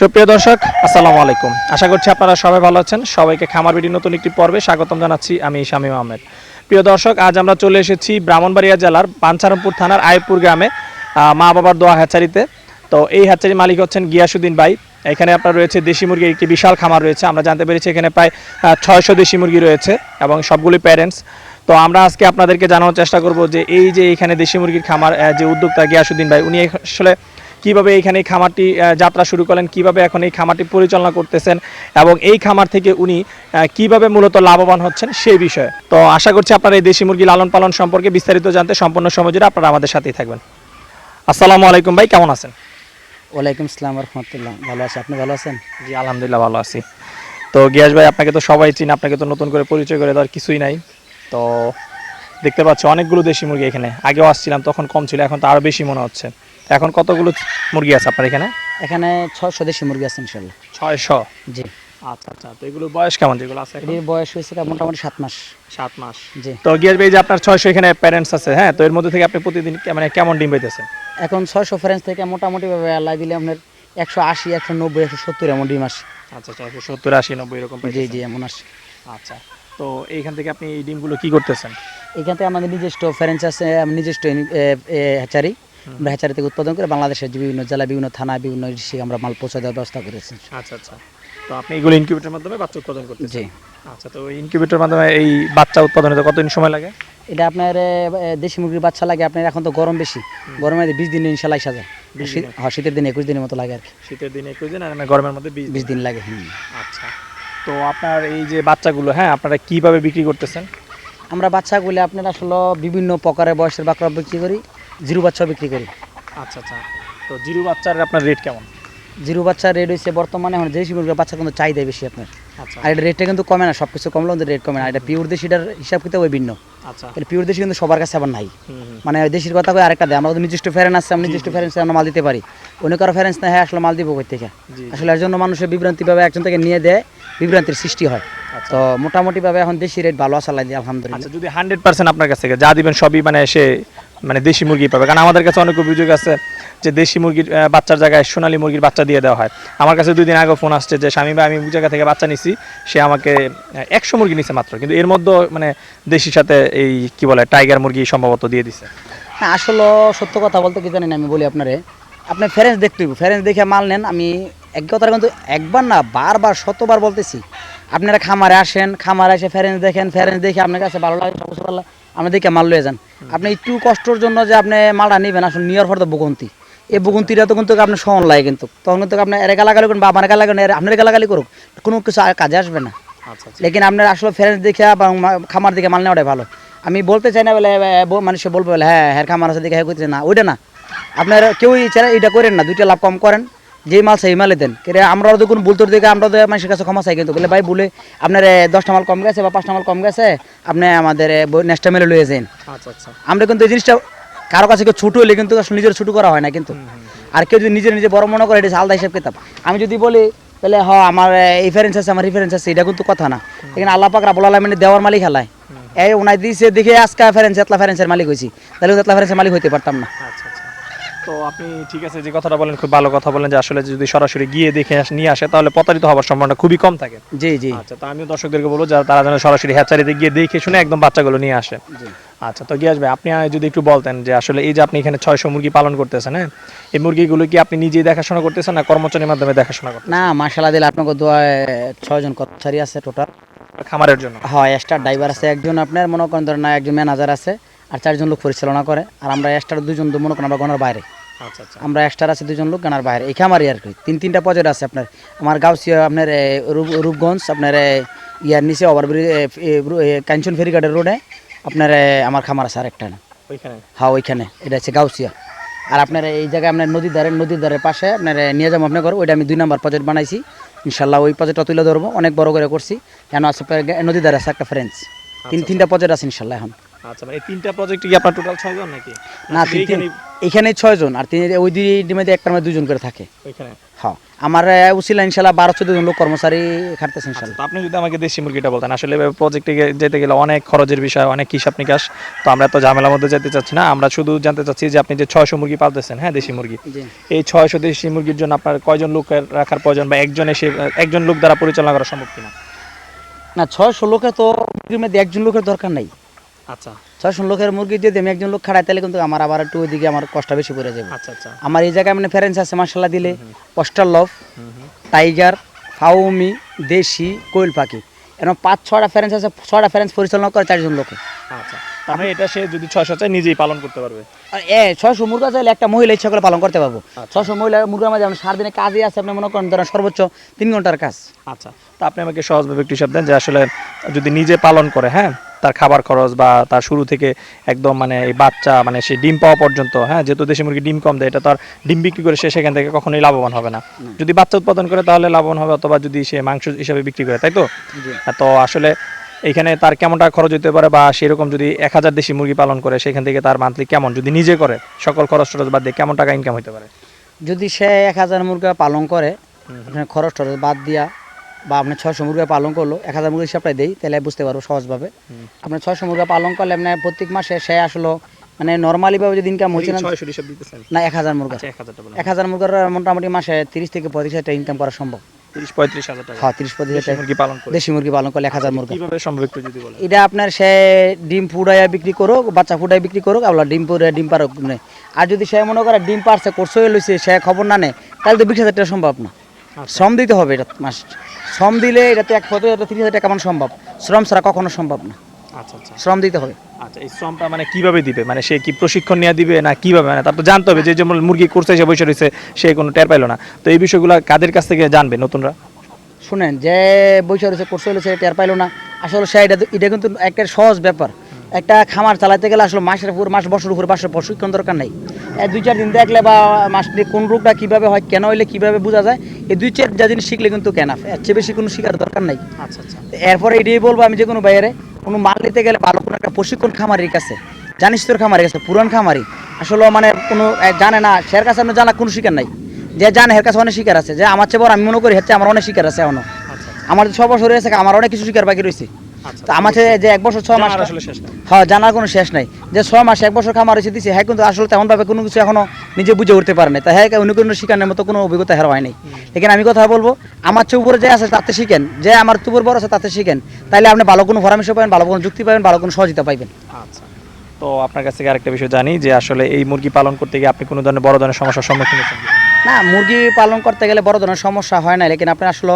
সুপ্রিয় দর্শক, আসসালামু আলাইকুম। আশা করছি আপনারা সবাই ভালো আছেন। সবাইকে খামার বিডির নতুন একটি পর্বে স্বাগতম জানাচ্ছি আমি শামীম আহমেদ। প্রিয় দর্শক, আজ আমরা চলে এসেছি ব্রাহ্মণবাড়িয়া জেলার পাঞ্চারমপুর থানার আয়পুর গ্রামে মা বাবার দোয়া হ্যাচারিতে। তো এই হ্যাচারির মালিক হচ্ছেন গিয়াসুদ্দিন ভাই। এখানে আপনার রয়েছে দেশি মুরগির একটি বিশাল খামার রয়েছে। আমরা জানতে পেরেছি এখানে প্রায় ছয়শো দেশি মুরগি রয়েছে এবং সবগুলি প্যারেন্টস তো আমরা আজকে আপনাদেরকে জানানোর চেষ্টা করব যে এই যে এখানে দেশি মুরগির খামার যে উদ্যোক্তা গিয়াসুদ্দিন ভাই, উনি আসলে কীভাবে এইখানে এই খামারটি যাত্রা শুরু করলেন কীভাবে এখন এই খামারটি পরিচালনা করতেছেন এবং এই খামার থেকে উনি কীভাবে মূলত লাভবান হচ্ছেন সেই বিষয়ে। তো আশা করছি আপনারা এই দেশি মুরগি লালন পালন সম্পর্কে বিস্তারিত জানতে সম্পূর্ণ সময় জুড়ে আপনারা আমাদের সাথেই থাকবেন। আসসালামু আলাইকুম ভাই কেমন আছেন? ওয়ালাইকুম আসসালাম রহমতুল্লাহ। ভালো আছি আপনি ভালো আছেন? জি আলহামদুলিল্লাহ ভালো আছি। তো গিয়াস ভাই আপনাকে তো সবাই চিনি আপনাকে তো নতুন করে পরিচয় করে দেওয়ার কিছুই নাই। তো দেখতে পাচ্ছি অনেকগুলো দেশি মুরগি এখানে। আগেও আসছিলাম তখন কম ছিল এখন তো আরও বেশি মনে হচ্ছে। এখন কতগুলো মুরগি আছে আপনার এখানে? এখানে ছয়শো দেশি মুরগি আছে ইনশাল্লাহ ছয়শো? জি। আচ্ছা আচ্ছা তো বয়স কেমন যেগুলো আছে? বয়স হয়েছে মোটামুটি সাত মাস। সাত মাস। জি। তো গিয়াস ভাই যে আপনার ছয়শো এখানে প্যারেন্টস আছে হ্যাঁ? তো এর মধ্যে থেকে আপনি প্রতিদিন মানে কেমন ডিম পাইতেছেন? এখন ছয়শো থেকে মোটামুটি ভাবে আল্লাহ দিলে আপনার একশো আশি একশো নব্বই একশো সত্তর এমন ডিম আসে। আচ্ছা ছয়শো সত্তর আশি নব্বই এরকম জি জি এমন আসে। আচ্ছা তো এইখান থেকে আপনি এই ডিমগুলো কি করতেছেন? এখান থেকে আমাদের নিজস্ব আছে নিজস্ব হ্যাচারি আমরা হ্যাচারি থেকে উৎপাদন করে বাংলাদেশের যে বিভিন্ন জেলা বিভিন্ন থানা বিভিন্ন আমরা মাল পৌঁছে দেওয়ার ব্যবস্থা করেছি। আচ্ছা আচ্ছা। তো আপনি এগুলো ইনকিউবেটরের মাধ্যমে বাচ্চা উৎপাদন করতেছেন? জি। আচ্ছা তো ইনকিউবেটরের মাধ্যমে এই বাচ্চা উৎপাদনে কতদিন সময় লাগে? এটা আপনার দেশি মুরগির বাচ্চা লাগে আপনার এখন তো গরম বেশি। গরমে বিশ দিনে ইনশাল্লাহ আসা যায়। 20 শীত- দিনে? হ্যাঁ শীতের দিনে একুশ দিনের মতো লাগে আর কি। শীতের দিনে একুশ দিন আর গরমের মধ্যে বিশ দিন লাগে। আচ্ছা। তো আপনার এই যে বাচ্চাগুলো হ্যাঁ আপনারা কীভাবে বিক্রি করতেছেন? আমরা বাচ্চাগুলি আপনার আসলে বিভিন্ন প্রকারের বয়সের বাকরা বিক্রি করি। জিরো বাচ্চাও বিক্রি করি। আচ্ছা আচ্ছা। তো জিরো বাচ্চার আপনার রেট কেমন? জিরো বাচ্চার রেট হচ্ছে বর্তমানে এখন দেশি মুরগির বাচ্চা কিন্তু চাহিদা বেশি আপনার। আচ্ছা। আর এটা রেটটা কিন্তু কমে না সব কিছু কিন্তু রেট কমে না। এটা পিওর দেশিটার হিসাব কিতাব ওই ভিন্ন। আচ্ছা। পিওর দেশি কিন্তু সবার কাছে আবার নাই। মানে দেশির কথা কই আরেকটা দেয় আমরা তো নিজস্ব ফেরেন আছে আমরা নিজস্ব ফেরেন্সে আমরা মাল দিতে পারি। অন্য কারও ফেরেন্স না হ্যাঁ আসলে মাল দিব কই থেকে? আসলে এর জন্য মানুষের বিভ্রান্তিভাবে একজন থেকে নিয়ে দেয় বিভ্রান্তির সৃষ্টি হয়। তো মোটামুটিভাবে এখন দেশি রেট ভালো আসা লাগে আলহামদুলিল্লাহ। আচ্ছা যদি হান্ড্রেড পার্সেন্ট আপনার কাছ থেকে যা দিবেন সবই মানে এসে মানে দেশি মুরগি পাবে। কারণ আমাদের কাছে অনেক অভিযোগ আছে যে দেশি মুরগির বাচ্চার জায়গায় সোনালী মুরগির বাচ্চা দিয়ে দেওয়া হয়। আমার কাছে দুই দিন আগে ফোন আসছে যে স্বামী ভাই আমি জায়গা থেকে বাচ্চা নিছি সে আমাকে একশো মুরগি নিছে মাত্র। কিন্তু এর মধ্যে মানে দেশির সাথে এই কি বলে টাইগার মুরগি সম্ভবত দিয়ে দিছে। হ্যাঁ আসলে সত্য কথা বলতে কি জানেন আমি বলি আপনারে আপনি ফেরেন্স দেখতে হইব। ফেরেন্স দেখে মাল নেন আমি এক কথা কিন্তু একবার না বারবার শতবার বলতেছি আপনারা খামারে আসেন খামারে এসে ফেরেন্স দেখেন ফেরেন্স দেখে আপনার কাছে ভালো লাগে সব কিছু ভালো আপনি দেখে মাল লয়ে যান। আপনি একটু কষ্টর জন্য যে আপনি মালটা নেবেন আসলে নিয়ার পর তো ভুগন্তি। এই ভুগন্তিটা তো কিন্তু আপনার সহন লাগে কিন্তু। তখন কিন্তু আপনি এর গালাগালি করুন বা আমার গালাগালি আপনার গালাগালি করুক কোনো কিছু আর কাজে আসবে না। আচ্ছা আচ্ছা। লেকিন আপনার আসলে ফেরেন্স দেখে বা মা- খামার দেখে মাল নেওয়াটাই ভালো। আমি বলতে চাই না বলে ব- মানুষে বলবে বলে হ্যাঁ হ্যাঁ খামার আছে দেখে হ্যাঁ করতেছে না ওইটা না। আপনার কেউই এটা করেন না দুইটা লাভ কম করেন। যেই মাল সেই মালে দেন। আমরাও তো কোনো ভুলতোর দিকে আমরা তো মানুষের কাছে ক্ষমা চাই কিন্তু। বলে ভাই বলে আপনার দশটা মাল কম গেছে বা পাঁচটা মাল কম গেছে আপনি আমাদের নেক্সটা মেলে লয়ে যান। আচ্ছা আচ্ছা। আমরা কিন্তু এই জিনিসটা কারও কাছে কেউ ছোটো হলে কিন্তু আসলে নিজের ছোটো করা হয় না কিন্তু। আর কেউ যদি নিজের নিজে বড় মনে করে এটা আলাদা হিসাব কিতাব। আমি যদি বলি তাহলে হ আমার রেফারেন্স আছে আমার রেফারেন্স আছে এটা কিন্তু কথা না। এখানে আল্লাহ পাক রাবুল আলমিনে দেওয়ার মালিক খেলায় এই ওনাই দিয়েছে দেখে আজকে ফেরেন্স এতলা ফেরেন্সের মালিক হয়েছি। তাহলে এতলা ফেরেন্সের মালিক হইতে পারতাম না। আচ্ছা। তো আপনি ঠিক আছে যে কথাটা বলেন খুব ভালো কথা বলেন যে আসলে যদি সরাসরি গিয়ে দেখে নিয়ে আসে তাহলে প্রতারিত হওয়ার সম্ভাবনা খুবই কম থাকে। জি জি। আচ্ছা তো আমিও দর্শকদেরকে বলব যারা তারা যেন সরাসরি হ্যাচারিতে গিয়ে দেখে শুনে একদম বাচ্চাগুলো নিয়ে আসে। আচ্ছা তো গিয়ে আসবে আপনি যদি একটু বলতেন যে আসলে এই যে আপনি এখানে ছয়শো মুরগি পালন করতেছেন হ্যাঁ? এই মুরগিগুলো কি আপনি নিজেই দেখাশোনা করতেছেন না কর্মচারীর মাধ্যমে দেখাশোনা করতেন না মার্শাল্লাহ দিলে আপনাকে দোয়ায় ছয়জন কর্মচারী আছে টোটাল খামারের জন্য। হ্যাঁ এক্সট্রা ড্রাইভার আছে একজন আপনার মনে করেন ধরেন না একজন ম্যানেজার আছে। আর চারজন লোক পরিচালনা করে আর আমরা এক্সট্রা দুজন তো মনে করেন আমরা গণার বাইরে। আচ্ছা আচ্ছা। আমরা এক্সট্রা আছে দুজন লোক গানার বাইরে। এই খামারই আর কি তিন তিনটা পর্যায়ে আছে আপনার। আমার গাউসিয়া আপনার রূপগঞ্জ আপনার ইয়ার নিচে ওভারব্রিজ কাঞ্চন ফেরিঘাটের রোডে আপনার আমার খামার আছে আরেকটা না। ওইখানে? হ্যাঁ ওইখানে। এটা আছে গাউসিয়া। আর আপনার এই জায়গায় আপনার নদীর ধারে নদীর ধারের পাশে আপনার নিয়ে যাব আপনার ঘর। ওইটা আমি দুই নাম্বার প্রজেক্ট বানাইছি। ইনশাল্লাহ ওই প্রজেক্টটা তুলে ধরবো। অনেক বড় করে করছি। কেন আছে নদীর ধারে আছে একটা ফ্রেন্স তিন তিনটা প্রজেক্ট আছে ইনশাল্লাহ এখন। আচ্ছা মানে তিনটা প্রজেক্টে কি আপনার টোটাল ছয়জন নাকি? না এইখানেই- এখানে ছয়জন আর তিনি ওই দুই ডিমে একটা মানে দুজন করে থাকে। ওইখানে? হ্যাঁ আমার উচিল ইনশাল্লাহ বারো চোদ্দ জন লোক কর্মচারী খাটতেছে ইনশাল্লাহ আপনি যদি আমাকে দেশি মুরগিটা বলতেন আসলে প্রজেক্টে যেতে গেলে অনেক খরচের বিষয় অনেক হিসাব নিকাশ। তো আমরা তো ঝামেলার মধ্যে যেতে চাচ্ছি না আমরা শুধু জানতে চাচ্ছি যে আপনি যে ছয়শো মুরগি পালতেছেন হ্যাঁ দেশি মুরগি? এই ছয়শো দেশি মুরগির জন্য আপনার কয়জন লোক রাখার প্রয়োজন বা একজন এসে একজন লোক দ্বারা পরিচালনা করা সম্ভব কিনা? না ছয়শো লোকে তো মধ্যে একজন লোকের দরকার নাই। আচ্ছা। ছয়শো লোকের মুরগি যদি আমি একজন লোক খাড়াই তাহলে কিন্তু আমার আবার একটু ওইদিকে আমার কষ্ট বেশি পড়ে যাবে। আচ্ছা আচ্ছা। আমার এই জায়গায় মানে ফেরেন্স আছে মার্শাল্লাহ দিলে। অস্টার লভ টাইগার ফাউমি দেশি কোয়েল পাখি। এরকম পাঁচ ছটা ফেরেন্স আছে ছটা ফেরেন্স পরিচালনা করে চারজন লোকে। আচ্ছা। মানে এটা সে যদি ছয়শো চায় নিজেই পালন করতে পারবে। এ ছয়শো মুরগা চাইলে একটা মহিলা ইচ্ছা করে পালন করতে পারব। ছয়শো মহিলা মুরগার মাঝে সারাদিনে কাজে আছে আপনি মনে করেন ধরেন সর্বোচ্চ তিন ঘণ্টার কাজ। আচ্ছা। তা আপনি আমাকে সহজভাবে একটু হিসাব দেন যে আসলে যদি নিজে পালন করে হ্যাঁ তার খাবার খরচ বা তার শুরু থেকে একদম মানে এই বাচ্চা মানে সে ডিম পাওয়া পর্যন্ত হ্যাঁ যেহেতু দেশি মুরগি ডিম কম দেয় এটা তার ডিম বিক্রি করে সে সেখান থেকে কখনোই লাভবান হবে না। যদি বাচ্চা উৎপাদন করে তাহলে লাভবান হবে অথবা যদি সে মাংস হিসাবে বিক্রি করে তাই তো? তো আসলে এখানে তার কেমন টাকা খরচ হতে পারে বা সেরকম যদি এক হাজার দেশি মুরগি পালন করে সেখান থেকে তার মান্থলি কেমন? যদি নিজে করে সকল খরচ টরচ বাদ দিয়ে কেমন টাকা ইনকাম হতে পারে? যদি সে এক হাজার মুরগা পালন করে আপনার খরচ টরচ বাদ দিয়া বা আপনি ছয়শো মুরগা পালন করল এক হাজার মুরগি হিসাবটা দেই তাহলে বুঝতে পারব সহজভাবে। আপনার ছয়শো মুরগা পালন করলে আপনার প্রত্যেক মাসে সে আসলো মানে নর্মালি ভাবে যদি ইনকাম হচ্ছে না এক হাজার মুরগা আচ্ছা এক হাজার এক হাজার মুরগার মোটামুটি মাসে তিরিশ থেকে পঁয়ত্রিশ হাজার টাকা ইনকাম করা সম্ভব। হাজার টাকা। হ্যাঁ তিরিশ পঁয়ত্রিশ দেশি হাজার টাকা। মুরগি পালন করে। দেশি মুরগি পালন করলে এক হাজার কীভাবে সম্ভব একটু যদি বলেন? এটা আপনার সে ডিম ফুটাইয়া বিক্রি করুক বাচ্চা ফুটাই বিক্রি করুক আবার ডিম পুরে ডিম পারুক মানে। আর যদি সে মনে করে ডিম পারছে কোর্স হয়ে লইছে সে খবর না নেয় তাহলে তো বিশ হাজার টাকা সম্ভব না। আচ্ছা। শ্রম দিতে হবে এটা মাস। শ্রম দিলে এটাতে এক টাকা সম্ভব? শ্রম ছাড়া কখনো সম্ভব না। আচ্ছা আচ্ছা। শ্রম দিতে হবে। আচ্ছা এই শ্রমটা মানে কীভাবে দিবে? মানে সে কি প্রশিক্ষণ নিয়ে দিবে না কীভাবে? মানে তার তো জানতে হবে যে যেমন মুরগি করছে সে বসে রয়েছে সে কোনো টের পাইলো না। তো এই বিষয়গুলো কাদের কাছ থেকে জানবে নতুনরা? শুনেন যে বৈশা রয়েছে কোর্স হয়েছে টের পাইলো না। আসলে সে এটা এটা কিন্তু একটা সহজ ব্যাপার। একটা খামার চালাতে গেলে আসলে মাসের উপর মাস বছর উপর মাসের প্রশিক্ষণ দরকার নেই। দুই চার দিন দেখলে বা মাস কোন রোগটা কীভাবে হয় কেন হইলে কীভাবে বোঝা যায় এই দুই চার যা জিনিস শিখলে কিন্তু কেন এর চেয়ে বেশি কোনো শিখার দরকার নেই। আচ্ছা আচ্ছা। এরপরে এটাই বলব আমি যে কোনো বাইরে কোনো মাল নিতে গেলে ভালো কোনো একটা প্রশিক্ষণ খামারির কাছে জানিস তোর খামারির কাছে পুরান খামারি। আসলে মানে কোনো জানে না সের কাছে আমি জানা কোনো শিকার নাই। যে জানে হের কাছে অনেক শিকার আছে। যে আমার চেয়ে বড় আমি মনে করি হচ্ছে আমার অনেক শিকার আছে এখনও। আচ্ছা আমার সব বছর আছে আমার অনেক কিছু শিকার বাকি রয়েছে। আচ্ছা তো আমার যে এক বছর মাস আসলে শেষ হ্যাঁ জানার কোনো শেষ নাই। যে মাস এক বছর খামার দিছে হ্যাঁ কিন্তু আসলে তেমনভাবে কোনো কিছু এখনও নিজে বুঝে উঠতে পারে না তাই হ্যাঁ কোনো মতো কোনো অভিজ্ঞতা হের হয় নাই। লেকিন আমি কথা বলব আমার যে আছে তাতে শিখেন। যে আমার তুবর বড় আছে তাতে শিখেন। তাইলে আপনি ভালো কোনো পরামর্শ পাবেন ভালো কোনো যুক্তি পাবেন ভালো কোনো সহযোগিতা আচ্ছা। তো আপনার কাছ থেকে আরেকটা বিষয় জানি যে আসলে এই মুরগি পালন করতে গিয়ে আপনি কোনো ধরনের বড় ধরনের সমস্যার সম্মুখীন হচ্ছেন কিনা? না মুরগি পালন করতে গেলে বড় ধরনের সমস্যা হয় না লেকিন আপনি আসলে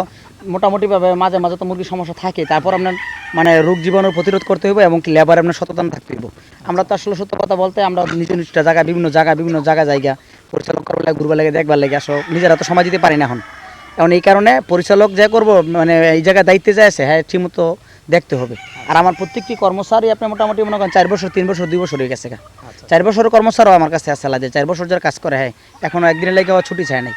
মোটামুটিভাবে মাঝে মাঝে তো মুরগির সমস্যা থাকে তারপর আপনার মানে রোগ জীবাণু প্রতিরোধ করতে হইব এবং লেবার আপনার সচেতন থাকতে হইব। আমরা তো আসলে সত্য কথা বলতে আমরা নিজ নিজটা জায়গা বিভিন্ন জায়গা বিভিন্ন জায়গা জায়গা পরিচালক করবার লাগে ঘুরবার লাগে দেখবার লাগে আসো নিজেরা তো সময় দিতে পারি না এখন। এখন এই কারণে পরিচালক যে করব মানে এই জায়গায় দায়িত্বে যায় আছে হ্যাঁ ঠিকমতো দেখতে হবে। আর আমার প্রত্যেকটি কর্মচারী আপনি মোটামুটি মনে করেন চার বছর তিন বছর দুই বছর হয়ে গেছে আচ্ছা। চার বছরের কর্মচারও আমার কাছে আছে যে চার বছর যারা কাজ করে হ্যাঁ এখনও একদিনের লাগে ছুটি চায় নাই।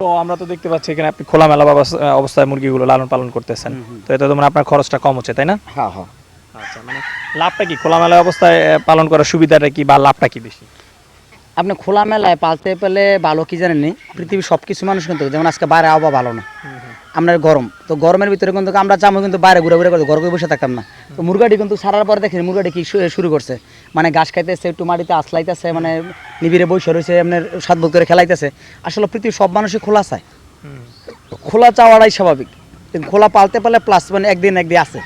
তো আমরা তো দেখতে পাচ্ছি এখানে আপনি খোলামেলা মেলা অবস্থায় মুরগিগুলো লালন পালন করতেছেন। তো এতে তো মানে আপনার খরচটা কম হচ্ছে তাই না? হ্যাঁ হ্যাঁ। আচ্ছা মানে লাভটা কি? খোলা মেলা অবস্থায় পালন করার সুবিধাটা কি বা লাভটা কি বেশি? আপনি খোলা মেলায় পালতে পেলে ভালো কি জানেন নি? পৃথিবীর সব কিছু মানুষ কিন্তু যেমন আজকে বাইরে আবহাওয়া ভালো না। আপনার গরম। তো গরমের ভিতরে কিন্তু আমরা চামো কিন্তু বাইরে ঘুরে ঘুরে করতে ঘর করে বসে থাকতাম না। তো মুরগাটি কিন্তু সারার পরে দেখেন মুরগাটি কি শুরু করছে। মানে ঘাস খাইতেছে একটু মাটিতে আসলাইতেছে মানে নিবিড়ে বসে রয়েছে আপনার সাত বুক করে খেলাইতেছে। আসলে পৃথিবীর সব মানুষই খোলা চায়। খোলা চাওয়াটাই স্বাভাবিক। খোলা পালতে পারলে প্লাস মানে একদিন একদিন আছে।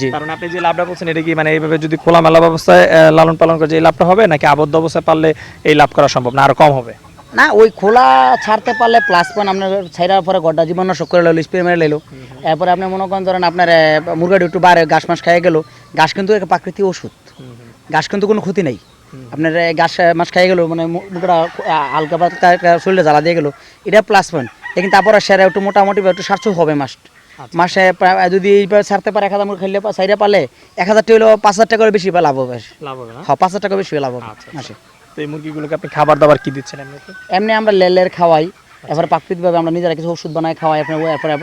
জি। কারণ আপনি যে লাভটা বলছেন এটা কি মানে এইভাবে যদি খোলামেলা অবস্থায় আহ, লালন পালন করে যে এই লাভটা হবে? নাকি আবদ্ধ অবস্থায় পারলে এই লাভ করা সম্ভব না আরও কম হবে? না ওই খোলা ছাড়তে পারলে প্লাস পয়েন্ট আপনার ছাইরার পরে গড্ডা জীবন নষ্ট করে লাইলো স্প্রে মেরে লাইলো। এরপরে আপনি মনে করেন ধরেন আপনার মুরগাটি একটু বাইরে ঘাস মাস খাইয়ে গেল ঘাস কিন্তু একটা প্রাকৃতিক ওষুধ। ঘাস কিন্তু কোনো ক্ষতি নেই। আপনার ঘাস মাস খাইয়ে গেল মানে মুরগাটা হালকা পাতলা শরীরে জ্বালা দিয়ে গেল এটা প্লাস পয়েন্ট কিন্তু তারপরে সেরা একটু মোটামুটি একটু সার্থক হবে মাস মাসে যদি এইবার ছাড়তে পারে এক হাজার মুরগি খাইলে সাইডে পারলে এক হাজার টাকা হলো পাঁচ হাজার টাকা বেশি লাভ হবে। লাভ হবে হ্যাঁ পাঁচ হাজার টাকা বেশি লাভ হবে আচ্ছা, মাসে। তো এই মুরগিগুলোকে আপনি খাবার দাবার কি দিচ্ছেন এমনিতে? এমনি আমরা লেলের খাওয়াই। এবার প্রাকৃতিকভাবে আমরা নিজেরা কিছু ওষুধ বানাই খাওয়াই আপনার এরপরে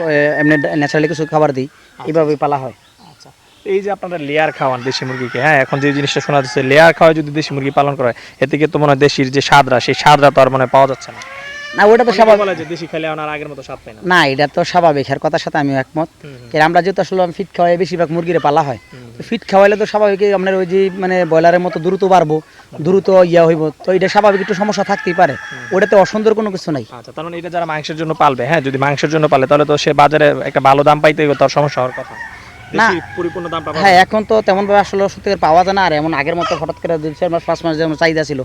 এমনি ন্যাচারালি কিছু খাবার দিই। এইভাবে পালা হয়। আচ্ছা। এই যে আপনারা লেয়ার খাওয়ান দেশি মুরগিকে হ্যাঁ? এখন যে জিনিসটা শোনা যাচ্ছে লেয়ার খাওয়ায় যদি দেশি মুরগি পালন করা হয় এতে তো মনে হয় দেশির যে স্বাদরা সেই স্বাদরা তো আর মানে পাওয়া যাচ্ছে না? না ওটা তো স্বাভাবিক দেশি খেলে আর আগের মতো স্বাদ পায় না। না এটা তো স্বাভাবিক এর কথার সাথে আমিও একমত। আমরা যেহেতু আসলে ফিট খাওয়াই বেশিরভাগ মুরগিরে পালা হয়। তো ফিট খাওয়াইলে তো স্বাভাবিক আপনার ওই যে মানে ব্রয়লারের মতো দ্রুত বাড়বো দ্রুত ইয়া হইব। তো এটা স্বাভাবিক একটু সমস্যা থাকতেই পারে। ওটাতে অসুন্দর কোনো কিছু নাই। আচ্ছা তার মানে এটা যারা মাংসের জন্য পালবে হ্যাঁ যদি মাংসের জন্য পালে তাহলে তো সে বাজারে একটা ভালো দাম পাইতে তার সমস্যা হওয়ার কথা। না। পরিপূর্ণ দাম পাবে হ্যাঁ এখন তো তেমন ভাবে আসলে সত্যি পাওয়া যায় না আর এমন আগের মতো হঠাৎ করে দুই চার মাস পাঁচ মাস যেমন চাহিদা ছিল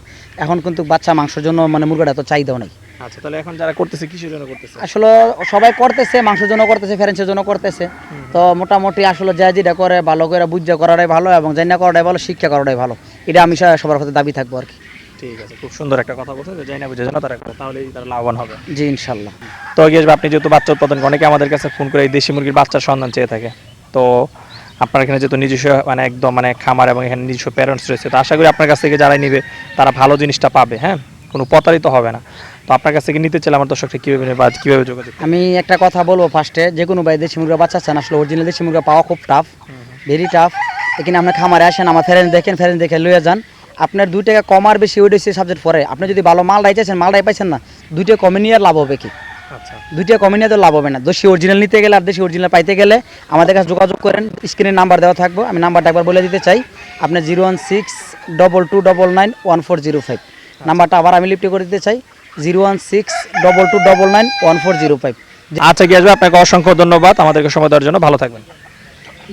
এখন কিন্তু বাচ্চা মাংসের জন্য মানে মুরগাটা তো চাহিদাও নাই। আচ্ছা তাহলে এখন যারা করতেছে কিসের জন্য করতেছে? আসলে সবাই করতেছে মাংসের জন্য করতেছে জন্য করতেছে। তো মোটামুটি আসলে যা যেটা করে ভালো করে বুঝা করাটাই ভালো এবং জানা করাটাই ভালো শিক্ষা করাটাই ভালো। এটা আমি সবার দাবি থাকব আর কি। ঠিক আছে খুব সুন্দর একটা কথা বলছেন। যে যাই বুঝে জন্য তারা করে তাহলেই তারা লাভবান হবে। জি ইনশাল্লাহ। তো গিয়ে আপনি যেহেতু বাচ্চা উৎপাদন অনেকে আমাদের কাছে ফোন করে এই দেশি মুরগির বাচ্চার সন্ধান চেয়ে থাকে। তো আপনার এখানে যেহেতু নিজস্ব মানে একদম মানে খামার এবং এখানে নিজস্ব প্যারেন্টস রয়েছে তো আশা করি আপনার কাছ থেকে যারাই নিবে তারা ভালো জিনিসটা পাবে হ্যাঁ? কোনো প্রতারিত হবে না। তো আপনার কাছ থেকে নিতে চাইলে আমার দর্শকটা কীভাবে বা কীভাবে যোগাযোগ আমি একটা কথা বলব ফার্স্টে যে কোনো ভাই দেশি মুরগা বাচ্চা চান আসলে অরিজিনাল দেশি মুরগা পাওয়া খুব টাফ ভেরি টাফ এখানে আপনার খামারে আসেন আমার ফেরেন্স দেখেন ফেরেন্স দেখে লইয়া যান। আপনার দুই টাকা কম আর বেশি ওইটা সাবজেক্ট পরে। আপনি যদি ভালো মাল চাইছেন মালটাই পাইছেন না দুইটা কমে নিয়ে আর লাভ হবে কি? আচ্ছা। দুইটা কমে নিয়ে তো লাভ হবে না। দেশি অরিজিনাল নিতে গেলে আর দেশি অরিজিনাল পাইতে গেলে আমাদের কাছে যোগাযোগ করেন স্ক্রিনে নাম্বার দেওয়া থাকব। আমি নাম্বারটা একবার বলে দিতে চাই। আপনার zero one six double two double nine one four zero five নাম্বারটা আবার আমি লিফটে করে দিতে চাই। Zero one six double two double nine one four zero five. আচ্ছা গিয়ে আসবে আপনাকে অসংখ্য ধন্যবাদ। আমাদেরকে সময় দেওয়ার জন্য। ভালো থাকবেন।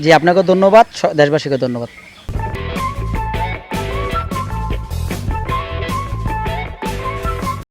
জি আপনাকে ধন্যবাদ। দেশবাসীকে ধন্যবাদ।